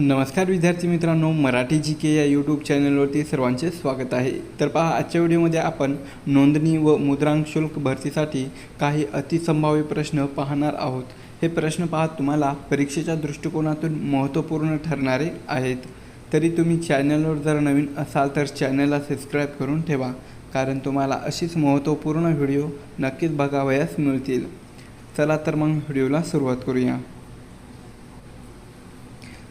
नमस्कार विद्यार्थी मित्रांनो मराठी जी के या यूट्यूब चॅनलवरती सर्वांचे स्वागत आहे. तर पहा आजच्या व्हिडिओमध्ये आपण नोंदणी व मुद्रांक शुल्क भरतीसाठी काही अतिसंभाव्य प्रश्न पाहणार आहोत. हे प्रश्न पहा तुम्हाला परीक्षेच्या दृष्टिकोनातून महत्त्वपूर्ण ठरणारे आहेत. तरी तुम्ही चॅनलवर जर नवीन असाल तर चॅनलला सबस्क्राईब करून ठेवा कारण तुम्हाला अशीच महत्त्वपूर्ण व्हिडिओ नक्कीच बघावयास मिळतील. चला तर मग व्हिडिओला सुरुवात करूया.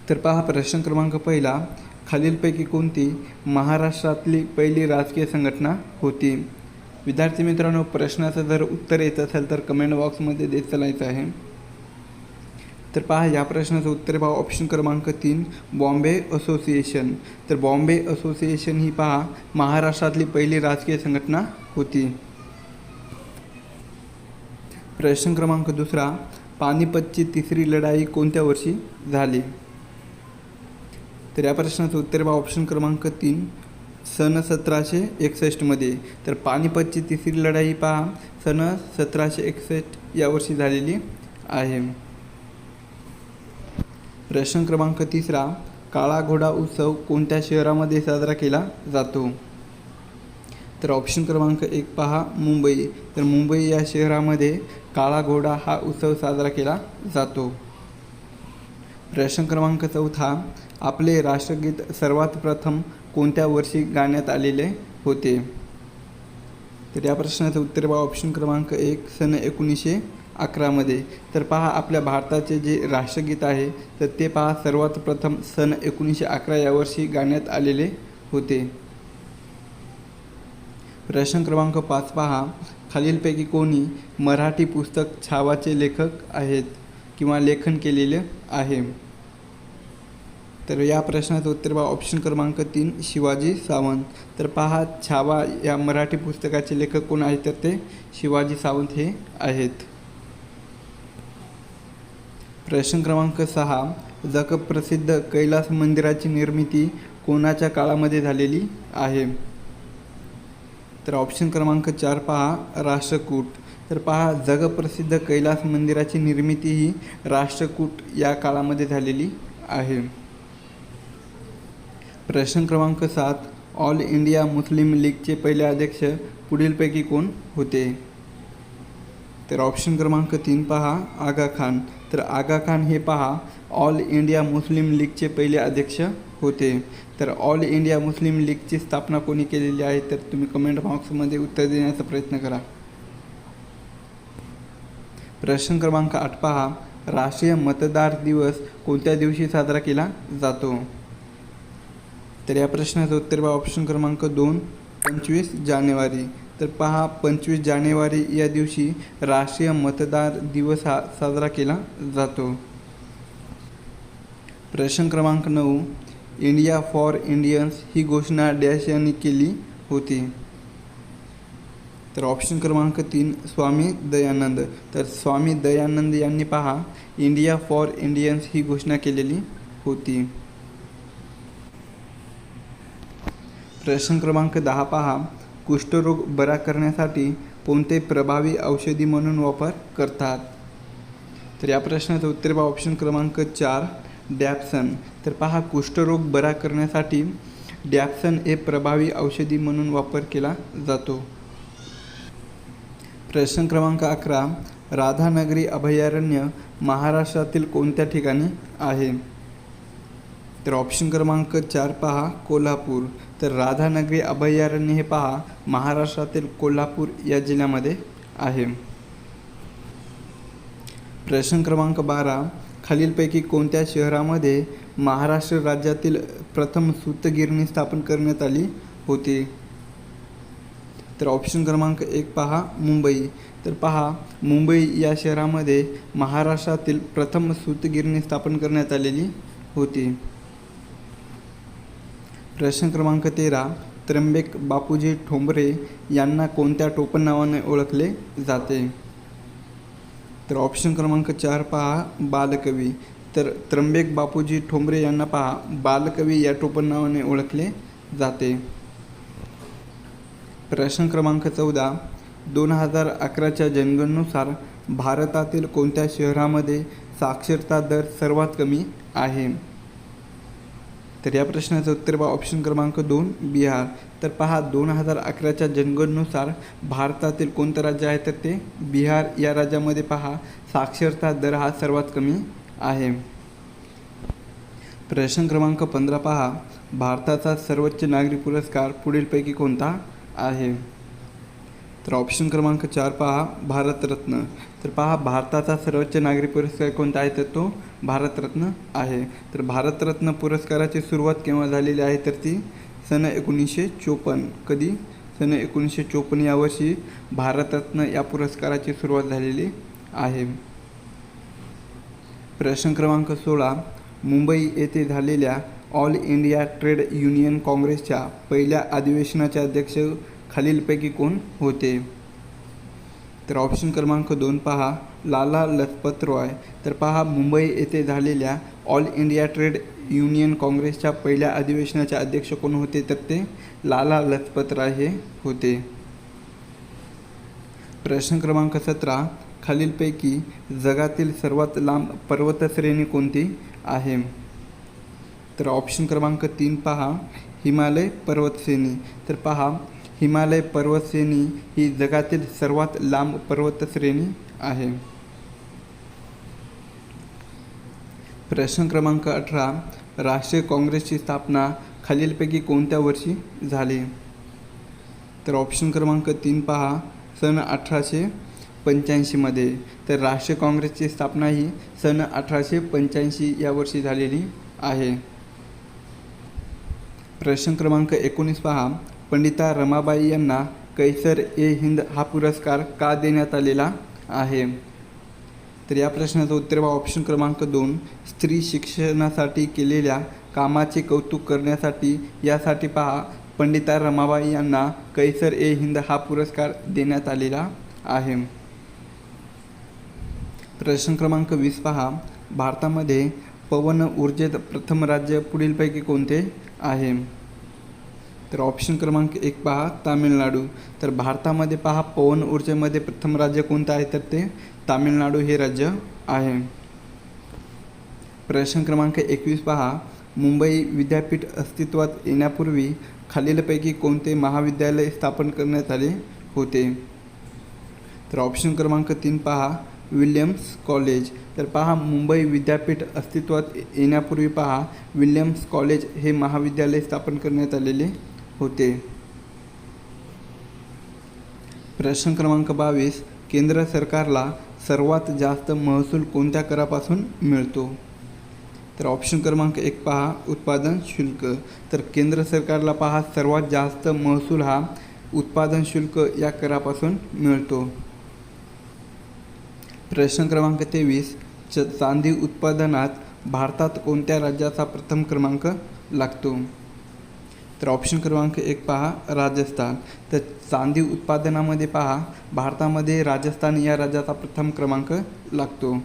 तर पहा प्रश्न क्रमांक पहिला. खालीलपैकी कोणती महाराष्ट्रातली पहिली राजकीय संघटना होती? विद्यार्थी मित्रांनो प्रश्नाचं जर उत्तर येत असेल तर कमेंट बॉक्समध्ये देत चालायचं आहे. तर पहा या प्रश्नाचं उत्तर पहा ऑप्शन क्रमांक तीन बॉम्बे असोसिएशन. तर बॉम्बे असोसिएशन ही पहा महाराष्ट्रातली पहिली राजकीय संघटना होती. प्रश्न क्रमांक दुसरा. पानिपतची तिसरी लढाई कोणत्या वर्षी झाली? तर या प्रश्नाचं उत्तर बा ऑप्शन क्रमांक तीन सन सतराशे एकसष्टमध्ये तर पानिपतची तिसरी लढाई पहा सन सतराशे एकसष्ट या वर्षी झालेली आहे. प्रश्न क्रमांक तिसरा काळा घोडा उत्सव कोणत्या शहरामध्ये साजरा केला जातो? तर ऑप्शन क्रमांक एक पहा मुंबई. तर मुंबई या शहरामध्ये काळा घोडा हा उत्सव साजरा केला जातो. प्रश्न क्रमांक चौथा आपले राष्ट्रगीत सर्वात प्रथम कोणत्या वर्षी गाण्यात आलेले होते? तर या प्रश्नाचं उत्तर बा ऑप्शन क्रमांक एक सन एकोणीसशे अकरामध्ये तर पहा आपल्या भारताचे जे राष्ट्रगीत आहे तर ते पहा सर्वात प्रथम सन एकोणीसशे अकरा या वर्षी गाण्यात आलेले होते. प्रश्न क्रमांक पाच पहा खालीलपैकी कोणी मराठी पुस्तक छावाचे लेखक आहेत? किंवा लेखन केलेले आहे. तर या प्रश्नाचं उत्तर बा ऑप्शन क्रमांक तीन शिवाजी सावंत. तर पहा छावा या मराठी पुस्तकाचे लेखक कोण आहेत? तर ते शिवाजी सावंत हे आहेत. प्रश्न क्रमांक सहा जगप्रसिद्ध कैलास मंदिराची निर्मिती कोणाच्या काळामध्ये झालेली आहे? तर ऑप्शन क्रमांक चार पहा राष्ट्रकूट. तर पहा जगप्रसिद्ध कैलास मंदिराची निर्मिती ही राष्ट्रकूट या काळामध्ये झालेली आहे. प्रश्न क्रमांक सात ऑल इंडिया मुस्लिम लीगचे पहिले अध्यक्ष पुढीलपैकी कोण होते? तर ऑप्शन क्रमांक तीन पहा आगा खान. तर आगा खान हे पहा ऑल इंडिया मुस्लिम लीगचे पहिले अध्यक्ष होते. तर ऑल इंडिया मुस्लिम लीगची स्थापना कोणी केलेली आहे? तर तुम्ही कमेंट बॉक्समध्ये उत्तर देण्याचा प्रयत्न करा. प्रश्न क्रमांक आठ पहा. राष्ट्रीय मतदार दिवस कोणत्या दिवशी साजरा केला जातो? तर या प्रश्नाचं उत्तर बा ऑप्शन क्रमांक दोन पंचवीस जानेवारी. तर पहा पंचवीस जानेवारी या दिवशी राष्ट्रीय मतदार दिवस हा साजरा केला जातो. प्रश्न क्रमांक नऊ इंडिया फॉर इंडियन्स ही घोषणा डॅश यांनी केली होती. तर ऑप्शन क्रमांक तीन स्वामी दयानंद. तर स्वामी दयानंद यांनी पहा इंडिया फॉर इंडियन्स ही घोषणा केलेली होती. प्रश्न क्रमांक दहा पहा. कुष्ठरोग बरा करण्यासाठी कोणते प्रभावी औषधी म्हणून वापर करतात? तर या प्रश्नाचं उत्तर पहा ऑप्शन क्रमांक चार डॅप्सन तर पहा कुष्ठरोग बरा करण्यासाठी डॅप्सन हे प्रभावी औषधी म्हणून वापर केला जातो. प्रश्न क्रमांक अकरा राधानगरी अभयारण्य महाराष्ट्रातील कोणत्या ठिकाणी आहे? तर ऑप्शन क्रमांक चार पहा कोल्हापूर. तर राधानगरी अभयारण्य हे पहा महाराष्ट्रातील कोल्हापूर या जिल्ह्यामध्ये आहे. प्रश्न क्रमांक बारा खालीलपैकी कोणत्या शहरामध्ये महाराष्ट्र राज्यातील प्रथम सूतगिरणी स्थापन करण्यात आली होती? तर ऑप्शन क्रमांक एक पहा मुंबई. तर पहा मुंबई या शहरामध्ये महाराष्ट्रातील प्रथम सूतगिरणी स्थापन करण्यात आलेली होती. प्रश्न क्रमांक तेरा त्र्यंबेक बापूजी ठोंबरे यांना कोणत्या टोपण नावाने ओळखले जाते? तर ऑप्शन क्रमांक चार पहा बालकवी. तर त्र्यंबेक बापूजी ठोंबरे यांना पहा बालकवी या टोपण नावाने ओळखले जाते. प्रश्न क्रमांक चौदा दोन हजार अकराच्या जनगणनुसार भारतातील कोणत्या शहरामध्ये साक्षरता दर सर्वात कमी आहे? तर या प्रश्नाचं उत्तर बा ऑप्शन क्रमांक दोन बिहार. तर पहा दोन हजार अकराच्या जनगणनुसार भारतातील कोणतं राज्य आहे? तर ते बिहार. या राज्यामध्ये पहा साक्षरता दर हा सर्वात कमी आहे. प्रश्न क्रमांक पंधरा पहा. भारताचा सर्वोच्च नागरी पुरस्कार पुढीलपैकी कोणता? आहे. तर ऑप्शन क्रमांक चार पहा भारतरत्न तर पहा भारताचा सर्वोच्च नागरी पुरस्कार कोणता आहे? तर तो भारतरत्न आहे. तर भारतरत्न पुरस्काराची सुरुवात केव्हा झालेली आहे? तर ती सन एकोणीसशे चोपन्न. कधी? सन एकोणीसशे चोपन्न या वर्षी भारतरत्न या पुरस्काराची सुरुवात झालेली आहे. प्रश्न क्रमांक सोळा. मुंबई येथे झालेल्या ऑल इंडिया ट्रेड युनियन काँग्रेसच्या पहिल्या अधिवेशनाचे अध्यक्ष खालीलपैकी कोण होते? तर ऑप्शन क्रमांक दोन पहा. लाला लजपत रॉय. तर पहा मुंबई येथे झालेल्या ऑल इंडिया ट्रेड युनियन काँग्रेसच्या पहिल्या अधिवेशनाचे अध्यक्ष कोण होते? तर ते लाला लजपत राय हे होते. प्रश्न क्रमांक सतरा. खालीलपैकी जगातील सर्वात लांब पर्वतश्रेणी कोणती आहे? तर ऑप्शन क्रमांक तीन पहा. हिमालय पर्वतश्रेणी. तर पहा हिमालय पर्वतश्रेणी ही जगातील सर्वात लांब पर्वतश्रेणी आहे. प्रश्न क्रमांक अठरा. राष्ट्रीय काँग्रेसची स्थापना खालीलपैकी कोणत्या वर्षी झाली? तर ऑप्शन क्रमांक तीन पहा. सन अठराशे पंच्याऐंशीमध्ये तर राष्ट्रीय काँग्रेसची स्थापना ही सन अठराशे पंच्याऐंशी या वर्षी झालेली आहे. प्रश्न क्रमांक एकोणीस पहा. पंडिता रमाबाई यांना कैसर ए हिंद हा पुरस्कार का देण्यात आलेला आहे? तर या प्रश्नाचं उत्तर बा ऑप्शन क्रमांक दोन. स्त्री शिक्षणासाठी केलेल्या कामाचे कौतुक करण्यासाठी. यासाठी पहा. पंडिता रमाबाई यांना कैसर ए हिंद हा पुरस्कार देण्यात आलेला आहे. प्रश्न क्रमांक वीस पहा. भारतामध्ये पवन ऊर्जेत प्रथम राज्य पुढीलपैकी कोणते? आहे. तर ऑप्शन क्रमांक एक पहा तामिळनाडू. तर भारतामध्ये पहा पवन ऊर्जेमध्ये प्रथम राज्य कोणतं आहे? तर ते तामिळनाडू हे राज्य आहे. प्रश्न क्रमांक एकवीस पहा. मुंबई विद्यापीठ अस्तित्वात येण्यापूर्वी खालीलपैकी कोणते महाविद्यालय स्थापन करण्यात आले होते? तर ऑप्शन क्रमांक तीन पहा. Williams college. तर पहा मुंबई विद्यापीठ अस्तित्वात येण्यापूर्वी पहा विल्यम्स कॉलेज हे महाविद्यालय स्थापन करण्यात आलेले होते. प्रश्न क्रमांक बावीस केंद्र सरकारला सर्वात जास्त महसूल कोणत्या करापासून मिळतो? तर ऑप्शन क्रमांक एक पहा उत्पादन शुल्क. तर केंद्र सरकारला पहा सर्वात जास्त महसूल हा उत्पादन शुल्क या करापासून मिळतो. प्रश्न क्रमांक तेवीस च चांदी उत्पादनात भारतात कोणत्या राज्याचा प्रथम क्रमांक लागतो? तर ऑप्शन क्रमांक एक पहा राजस्थान. तर चांदी उत्पादनामध्ये पहा भारतामध्ये राजस्थान या राज्याचा प्रथम क्रमांक लागतो.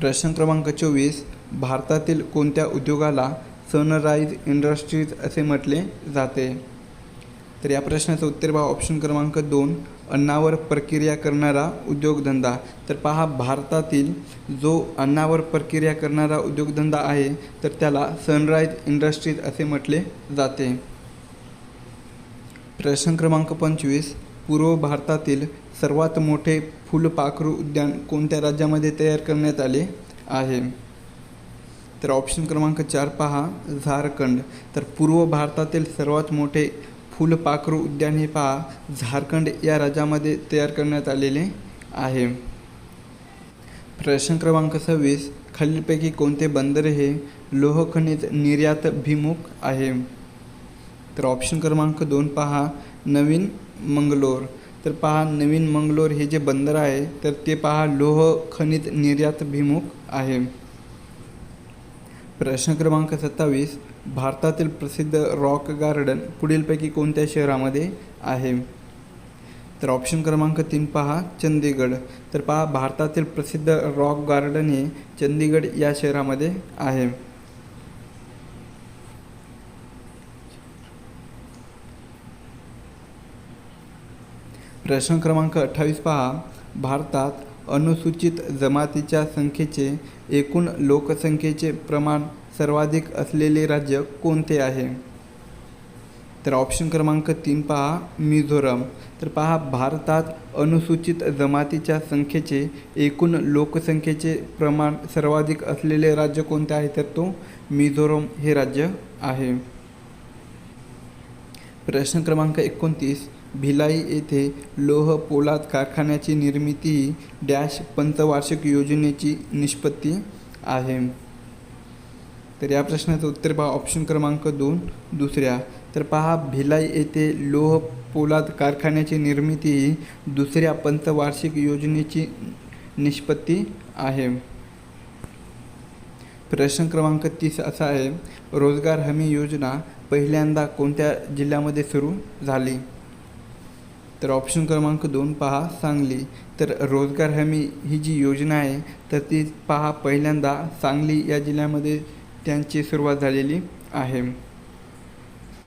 प्रश्न क्रमांक चोवीस भारतातील कोणत्या उद्योगाला सनराईज इंडस्ट्रीज असे म्हटले जाते. तर या प्रश्नाचं उत्तर पहा. ऑप्शन क्रमांक दोन अन्नावर प्रक्रिया करणारा उद्योगधंदा. तर पहा भारतातील जो अन्नावर प्रक्रिया करणारा उद्योगधंदा आहे तर त्याला सनराईज इंडस्ट्रीज असे म्हटले जाते. प्रश्न क्रमांक पंचवीस पूर्व भारतातील सर्वात मोठे फुलपाखरू उद्यान कोणत्या राज्यामध्ये तयार करण्यात आले आहे? तर ऑप्शन क्रमांक चार पहा झारखंड. तर पूर्व भारतातील सर्वात मोठे फुलपाखरू उद्यान हे पहा झारखंड या राज्यामध्ये तयार करण्यात आलेले आहे. प्रश्न क्रमांक सव्वीस खालीलपैकी कोणते बंदर हे लोह खनिज निर्यात भिमुख आहे? तर ऑप्शन क्रमांक दोन पहा नवीन मंगलोर. तर पहा नवीन मंगलोर हे जे बंदर आहे तर ते पहा लोह खनिज निर्यात भिमुख आहे. प्रश्न क्रमांक सत्तावीस भारतातील प्रसिद्ध रॉक गार्डन पुढीलपैकी कोणत्या शहरामध्ये आहे? तर ऑप्शन क्रमांक तीन पहा चंदीगड. तर पहा भारतातील प्रसिद्ध रॉक गार्डन हे चंदीगड या शहरामध्ये आहे. प्रश्न क्रमांक अठ्ठावीस पहा भारतात अनुसूचित जमातीच्या संख्येचे एकूण लोकसंख्येचे प्रमाण सर्वाधिक असलेले राज्य कोणते आहे? तर ऑप्शन क्रमांक तीन पहा मिझोरम. तर पहा भारतात अनुसूचित जमातीच्या संख्येचे एकूण लोकसंख्येचे प्रमाण सर्वाधिक असलेले राज्य कोणते आहे? तर तो मिझोरम हे राज्य आहे. प्रश्न क्रमांक एकोणतीस. भिलाई येथे लोह पोलाद कारखान्याची निर्मिती ही डॅश पंचवार्षिक योजनेची निष्पत्ती आहे. तर या प्रश्नाचं उत्तर पहा. ऑप्शन क्रमांक दोन दुसऱ्या. तर पहा भिलाई येथे लोह पोलाद कारखान्याची निर्मिती ही दुसऱ्या पंचवार्षिक योजनेची निष्पत्ती आहे. प्रश्न क्रमांक तीस असा आहे. रोजगार हमी योजना पहिल्यांदा कोणत्या जिल्ह्यामध्ये सुरू झाली? तर ऑप्शन क्रमांक दोन पहा सांगली. तर रोजगार हमी ही जी योजना आहे तर ती पहा पहिल्यांदा सांगली या जिल्ह्यामध्ये त्यांची सुरुवात झालेली आहे.